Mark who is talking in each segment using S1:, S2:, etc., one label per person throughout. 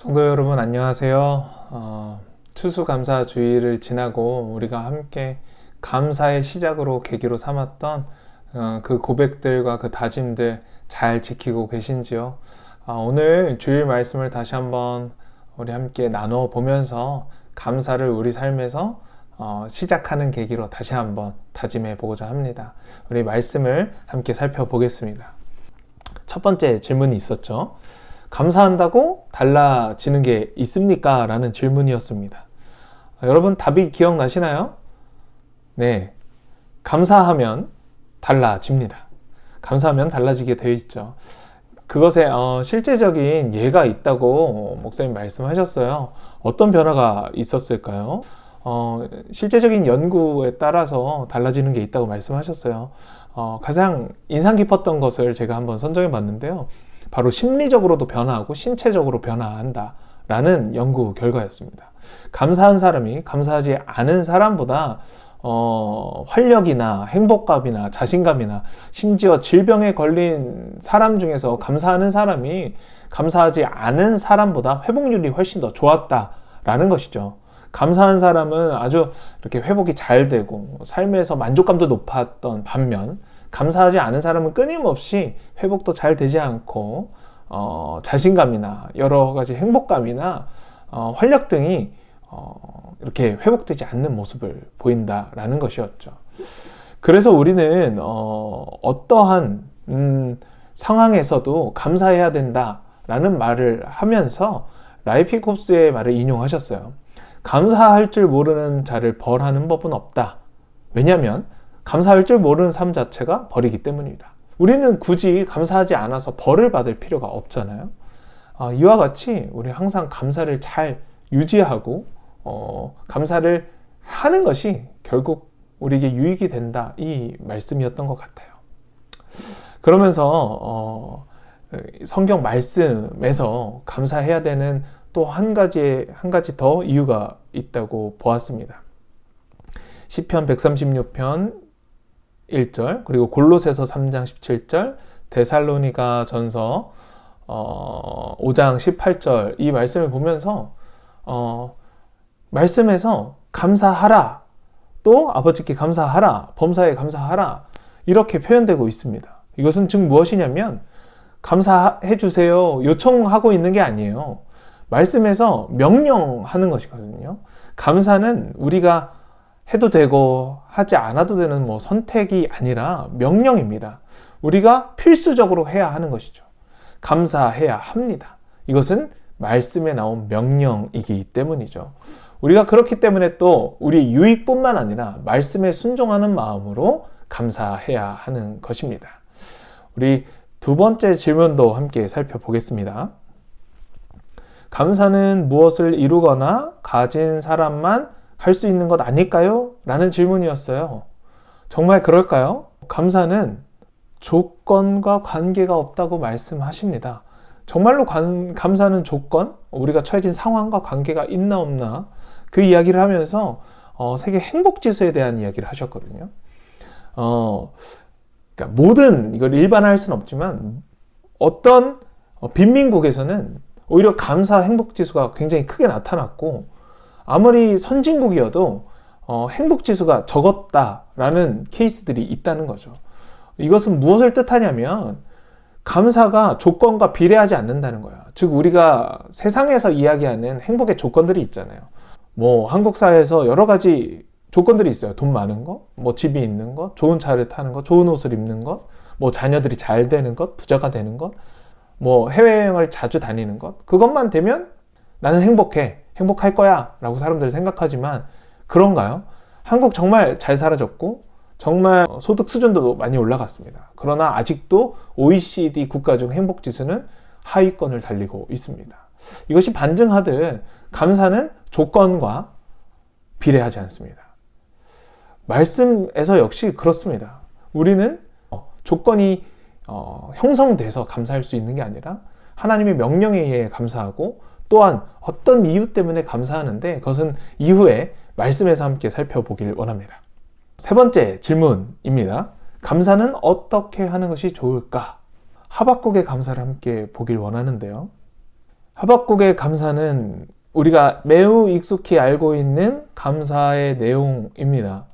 S1: 성도 여러분 안녕하세요. 어, 추수감사 주의를 지나고 우리가 함께 감사의 시작으로 계기로 삼았던 어, 그 고백들과 그 다짐들 잘 지키고 계신지요? 아, 오늘 주일 말씀을 다시 한번 우리 함께 나눠 보면서 감사를 우리 삶에서 어, 시작하는 계기로 다시 한번 다짐해 보고자 합니다. 우리 말씀을 함께 살펴보겠습니다. 첫 번째 질문이 있었죠. 감사한다고 달라지는 게 있습니까? 라는 질문이었습니다. 아, 여러분 답이 기억나시나요? 네. 감사하면 달라집니다. 감사하면 달라지게 되어 있죠. 그것에 어, 실제적인 예가 있다고 목사님 말씀하셨어요. 어떤 변화가 있었을까요? 어, 실제적인 연구에 따라서 달라지는 게 있다고 말씀하셨어요. 어, 가장 인상 깊었던 것을 제가 한번 선정해 봤는데요. 바로 심리적으로도 변화하고 신체적으로 변화한다. 라는 연구 결과였습니다. 감사한 사람이 감사하지 않은 사람보다 어, 활력이나 행복감이나 자신감이나 심지어 질병에 걸린 사람 중에서 감사하는 사람이 감사하지 않은 사람보다 회복률이 훨씬 더 좋았다라는 것이죠. 감사한 사람은 아주 이렇게 회복이 잘 되고 삶에서 만족감도 높았던 반면 감사하지 않은 사람은 끊임없이 회복도 잘 되지 않고 어, 자신감이나 여러 가지 행복감이나 어, 활력 등이 어, 이렇게 회복되지 않는 모습을 보인다라는 것이었죠. 그래서 우리는 어, 어떠한 음, 상황에서도 감사해야 된다라는 말을 하면서 라이피콥스의 말을 인용하셨어요. 감사할 줄 모르는 자를 벌하는 법은 없다. 왜냐하면 감사할 줄 모르는 삶 자체가 벌이기 때문입니다. 우리는 굳이 감사하지 않아서 벌을 받을 필요가 없잖아요. 어, 이와 같이 우리 항상 감사를 잘 유지하고 어, 감사를 하는 것이 결국 우리에게 유익이 된다 이 말씀이었던 것 같아요. 그러면서 어, 성경 말씀에서 감사해야 되는 또 한 가지 한 가지 더 이유가 있다고 보았습니다. 시편 136편 1절 그리고 골로새서 3장 17절 데살로니가 전서 어, 5장 18절 이 말씀을 보면서 어, 말씀에서 감사하라 또 아버지께 감사하라 범사에 감사하라 이렇게 표현되고 있습니다. 이것은 즉 무엇이냐면 감사해 주세요 요청하고 있는 게 아니에요. 말씀에서 명령하는 것이거든요. 감사는 우리가 해도 되고 하지 않아도 되는 뭐 선택이 아니라 명령입니다. 우리가 필수적으로 해야 하는 것이죠. 감사해야 합니다. 이것은 말씀에 나온 명령이기 때문이죠. 우리가 그렇기 때문에 또 우리 유익뿐만 아니라 말씀에 순종하는 마음으로 감사해야 하는 것입니다. 우리 두 번째 질문도 함께 살펴보겠습니다. 감사는 무엇을 이루거나 가진 사람만 할 수 있는 것 아닐까요? 라는 질문이었어요. 정말 그럴까요? 감사는 조건과 관계가 없다고 말씀하십니다. 정말로 관, 감사는 조건, 우리가 처해진 상황과 관계가 있나 없나 그 이야기를 하면서 어, 세계 행복 지수에 대한 이야기를 하셨거든요. 어, 그러니까 모든 이걸 일반화할 수는 없지만 어떤 어, 빈민국에서는 오히려 감사 행복 지수가 굉장히 크게 나타났고 아무리 선진국이어도 어, 행복 지수가 적었다라는 케이스들이 있다는 거죠. 이것은 무엇을 뜻하냐면 감사가 조건과 비례하지 않는다는 거예요. 즉 우리가 세상에서 이야기하는 행복의 조건들이 있잖아요. 뭐 한국 사회에서 여러 가지 조건들이 있어요. 돈 많은 거, 뭐 집이 있는 것, 좋은 차를 타는 것, 좋은 옷을 입는 것, 뭐 자녀들이 잘 되는 것, 부자가 되는 것, 뭐 해외여행을 자주 다니는 것 그것만 되면 나는 행복해 행복할 거야 라고 사람들이 생각하지만 그런가요? 한국 정말 잘 살아졌고 정말 소득 수준도 많이 올라갔습니다. 그러나 아직도 OECD 국가 중 행복 지수는 하위권을 달리고 있습니다. 이것이 반증하듯 감사는 조건과 비례하지 않습니다. 말씀에서 역시 그렇습니다. 우리는 조건이 어, 형성돼서 감사할 수 있는 게 아니라 하나님의 명령에 의해 감사하고 또한 어떤 이유 때문에 감사하는데 그것은 이후에 말씀에서 함께 살펴보길 원합니다. 세 번째 질문입니다. 감사는 어떻게 하는 것이 좋을까? 하박국의 감사를 함께 보길 원하는데요. 하박국의 감사는 우리가 매우 익숙히 알고 있는 감사의 내용입니다.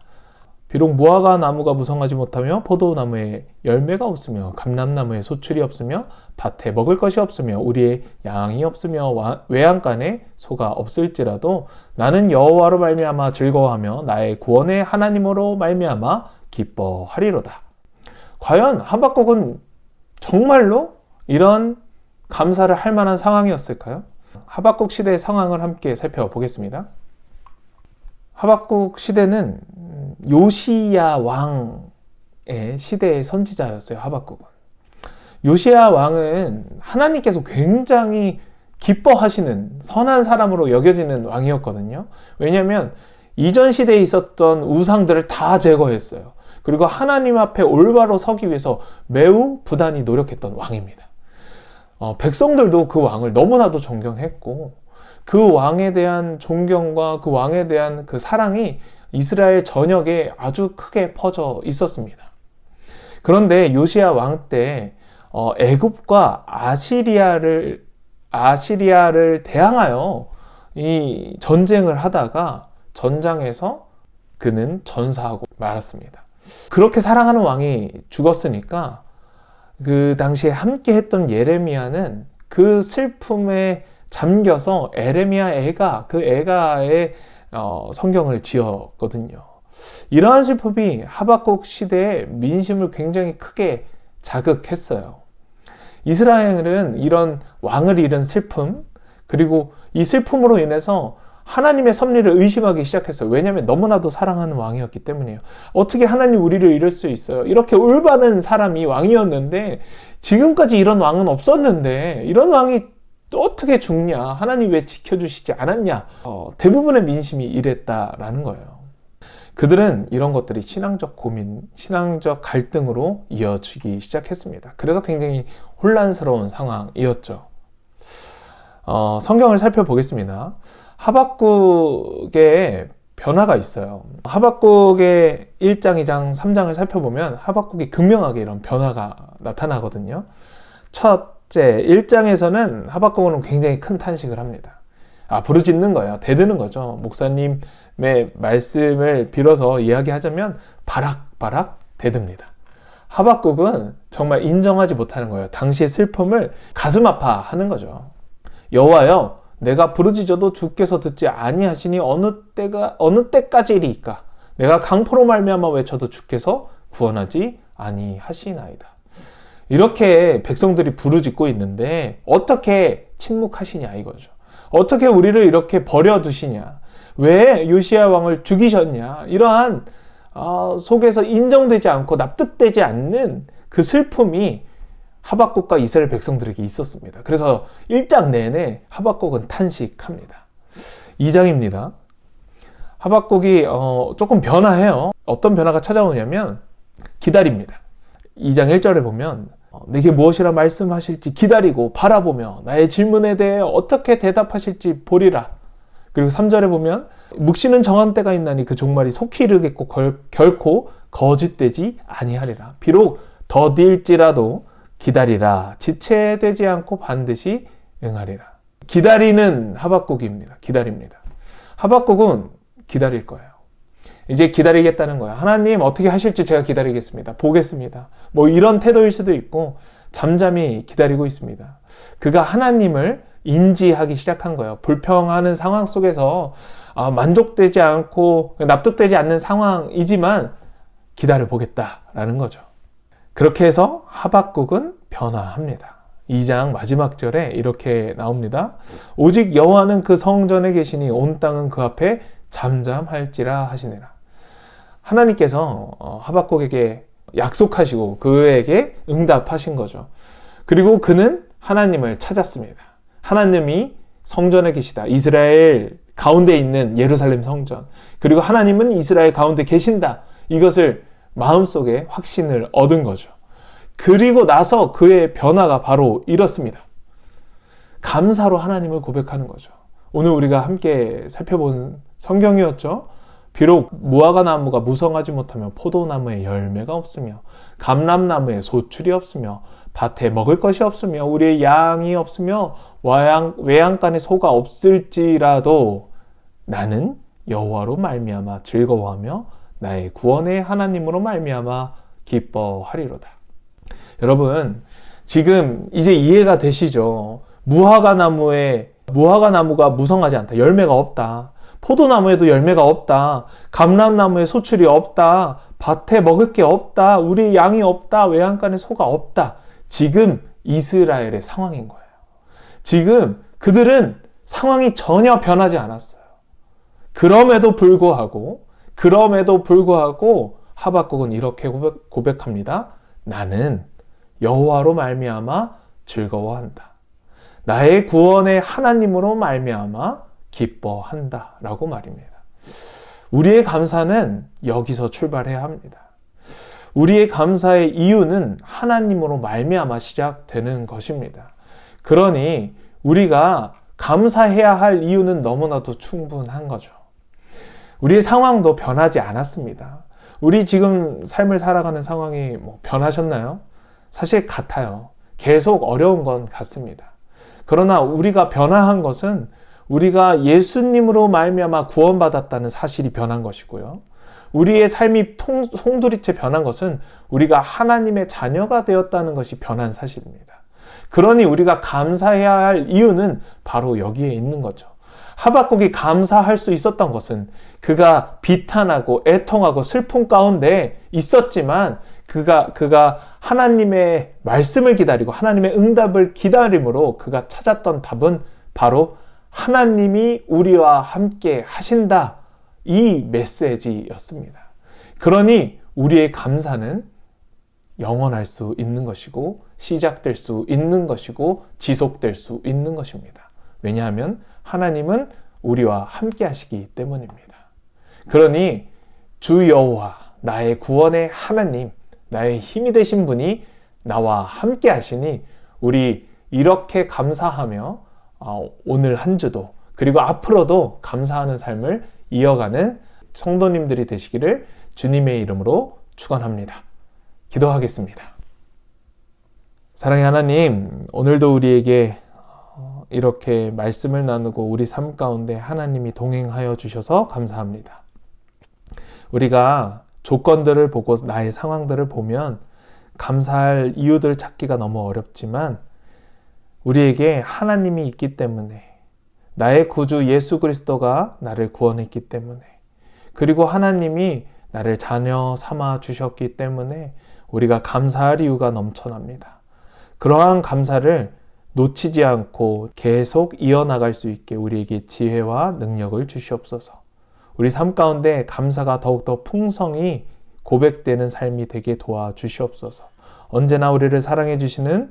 S1: 비록 무화과 나무가 무성하지 못하며 포도나무에 열매가 없으며 감람나무에 소출이 없으며 밭에 먹을 것이 없으며 우리의 양이 없으며 와- 외양간에 소가 없을지라도 나는 여호와로 말미암아 즐거워하며 나의 구원의 하나님으로 말미암아 기뻐하리로다. 과연 하박국은 정말로 이런 감사를 할 만한 상황이었을까요? 하박국 시대의 상황을 함께 살펴보겠습니다. 하박국 시대는 음, 요시야 왕의 시대의 선지자였어요. 하박국은. 요시야 왕은 하나님께서 굉장히 기뻐하시는 선한 사람으로 여겨지는 왕이었거든요. 왜냐하면 이전 시대에 있었던 우상들을 다 제거했어요. 그리고 하나님 앞에 올바로 서기 위해서 매우 부단히 노력했던 왕입니다. 어, 백성들도 그 왕을 너무나도 존경했고 그 왕에 대한 존경과 그 왕에 대한 그 사랑이 이스라엘 전역에 아주 크게 퍼져 있었습니다. 그런데 요시야 왕때 어, 애굽과 아시리아를 아시리아를 대항하여 이 전쟁을 하다가 전장에서 그는 전사하고 말았습니다. 그렇게 사랑하는 왕이 죽었으니까 그 당시에 함께 했던 예레미야는 그 슬픔에 잠겨서 에레미야 애가 그 애가의 어, 성경을 지었거든요. 이러한 슬픔이 하박국 시대의 민심을 굉장히 크게 자극했어요. 이스라엘은 이런 왕을 잃은 슬픔 그리고 이 슬픔으로 인해서 하나님의 섭리를 의심하기 시작했어요. 왜냐하면 너무나도 사랑하는 왕이었기 때문이에요. 어떻게 하나님 우리를 잃을 수 있어요? 이렇게 올바른 사람이 왕이었는데 지금까지 이런 왕은 없었는데 이런 왕이 또 어떻게 죽냐? 하나님 왜 지켜주시지 않았냐? 어, 대부분의 민심이 이랬다라는 거예요. 그들은 이런 것들이 신앙적 고민, 신앙적 갈등으로 이어지기 시작했습니다. 그래서 굉장히 혼란스러운 상황이었죠. 어, 성경을 살펴보겠습니다. 하박국의 변화가 있어요. 하박국의 1장, 2장, 3장을 살펴보면 하박국이 극명하게 이런 변화가 나타나거든요. 첫 째, 1장에서는 하박국은 굉장히 큰 탄식을 합니다. 아, 부르짖는 거예요. 대드는 거죠. 목사님의 말씀을 빌어서 이야기하자면 바락바락 대듭니다. 하박국은 정말 인정하지 못하는 거예요. 당시의 슬픔을 가슴 아파하는 거죠. 여호와여, 내가 부르짖어도 주께서 듣지 아니하시니 어느 때가 어느 때까지리이까? 내가 강포로 말미암아 외쳐도 주께서 구원하지 아니하시나이다. 이렇게 백성들이 부르짖고 있는데 어떻게 침묵하시냐 이거죠. 어떻게 우리를 이렇게 버려두시냐? 왜 요시야 왕을 죽이셨냐? 이러한 어, 속에서 인정되지 않고 납득되지 않는 그 슬픔이 하박국과 이스라엘 백성들에게 있었습니다. 그래서 1장 내내 하박국은 탄식합니다. 2장입니다. 하박국이 어, 조금 변화해요. 어떤 변화가 찾아오냐면 기다립니다. 2장 1절에 보면 어, 내게 무엇이라 말씀하실지 기다리고 바라보며 나의 질문에 대해 어떻게 대답하실지 보리라. 그리고 3절에 보면 묵시는 정한 때가 있나니 그 종말이 속히 이르겠고 결, 결코 거짓되지 아니하리라. 비록 더딜지라도 기다리라. 지체되지 않고 반드시 응하리라. 기다리는 하박국입니다. 기다립니다. 하박국은 기다릴 거예요. 이제 기다리겠다는 거야. 하나님 어떻게 하실지 제가 기다리겠습니다. 보겠습니다. 뭐 이런 태도일 수도 있고 잠잠히 기다리고 있습니다. 그가 하나님을 인지하기 시작한 거예요. 불평하는 상황 속에서 아, 만족되지 않고 납득되지 않는 상황이지만 기다려 보겠다라는 거죠. 그렇게 해서 하박국은 변화합니다. 2장 마지막 절에 이렇게 나옵니다. 오직 여호와는 그 성전에 계시니 온 땅은 그 앞에 잠잠할지라 하시니라. 하나님께서 어, 하박국에게 약속하시고 그에게 응답하신 거죠. 그리고 그는 하나님을 찾았습니다. 하나님이 성전에 계시다. 이스라엘 가운데 있는 예루살렘 성전. 그리고 하나님은 이스라엘 가운데 계신다. 이것을 마음속에 확신을 얻은 거죠. 그리고 나서 그의 변화가 바로 이렇습니다. 감사로 하나님을 고백하는 거죠. 오늘 우리가 함께 살펴본 성경이었죠. 비록 무화과 나무가 무성하지 못하며 포도나무에 열매가 없으며 감람나무에 소출이 없으며 밭에 먹을 것이 없으며 우리의 양이 없으며 와양, 외양간에 소가 없을지라도 나는 여호와로 말미암아 즐거워하며 나의 구원의 하나님으로 말미암아 기뻐하리로다. 여러분 지금 이제 이해가 되시죠? 무화과 나무에 무화과 나무가 무성하지 않다. 열매가 없다. 포도나무에도 열매가 없다. 감람나무에 소출이 없다. 밭에 먹을 게 없다. 우리 양이 없다. 외양간에 소가 없다. 지금 이스라엘의 상황인 거예요. 지금 그들은 상황이 전혀 변하지 않았어요. 그럼에도 불구하고 그럼에도 불구하고 하박국은 이렇게 고백, 고백합니다. 나는 여호와로 말미암아 즐거워한다. 나의 구원의 하나님으로 말미암아 기뻐한다 라고 말입니다. 우리의 감사는 여기서 출발해야 합니다. 우리의 감사의 이유는 하나님으로 말미암아 시작되는 것입니다. 그러니 우리가 감사해야 할 이유는 너무나도 충분한 거죠. 우리의 상황도 변하지 않았습니다. 우리 지금 삶을 살아가는 상황이 뭐 변하셨나요? 사실 같아요. 계속 어려운 건 같습니다. 그러나 우리가 변화한 것은 우리가 예수님으로 말미암아 구원받았다는 사실이 변한 것이고요. 우리의 삶이 통, 송두리째 변한 것은 우리가 하나님의 자녀가 되었다는 것이 변한 사실입니다. 그러니 우리가 감사해야 할 이유는 바로 여기에 있는 거죠. 하박국이 감사할 수 있었던 것은 그가 비탄하고 애통하고 슬픔 가운데 있었지만 그가 그가 하나님의 말씀을 기다리고 하나님의 응답을 기다림으로 그가 찾았던 답은 바로 하나님이 우리와 함께 하신다. 이 메시지였습니다. 그러니 우리의 감사는 영원할 수 있는 것이고 시작될 수 있는 것이고 지속될 수 있는 것입니다. 왜냐하면 하나님은 우리와 함께 하시기 때문입니다. 그러니 주 여호와 나의 구원의 하나님 나의 힘이 되신 분이 나와 함께 하시니 우리 이렇게 감사하며 어, 오늘 한 주도 그리고 앞으로도 감사하는 삶을 이어가는 성도님들이 되시기를 주님의 이름으로 축원합니다. 기도하겠습니다. 사랑의 하나님, 오늘도 우리에게 어, 이렇게 말씀을 나누고 우리 삶 가운데 하나님이 동행하여 주셔서 감사합니다. 우리가 조건들을 보고 나의 상황들을 보면 감사할 이유들 찾기가 너무 어렵지만 우리에게 하나님이 있기 때문에 나의 구주 예수 그리스도가 나를 구원했기 때문에 그리고 하나님이 나를 자녀 삼아 주셨기 때문에 우리가 감사할 이유가 넘쳐납니다. 그러한 감사를 놓치지 않고 계속 이어나갈 수 있게 우리에게 지혜와 능력을 주시옵소서. 우리 삶 가운데 감사가 더욱더 풍성히 고백되는 삶이 되게 도와주시옵소서. 언제나 우리를 사랑해 주시는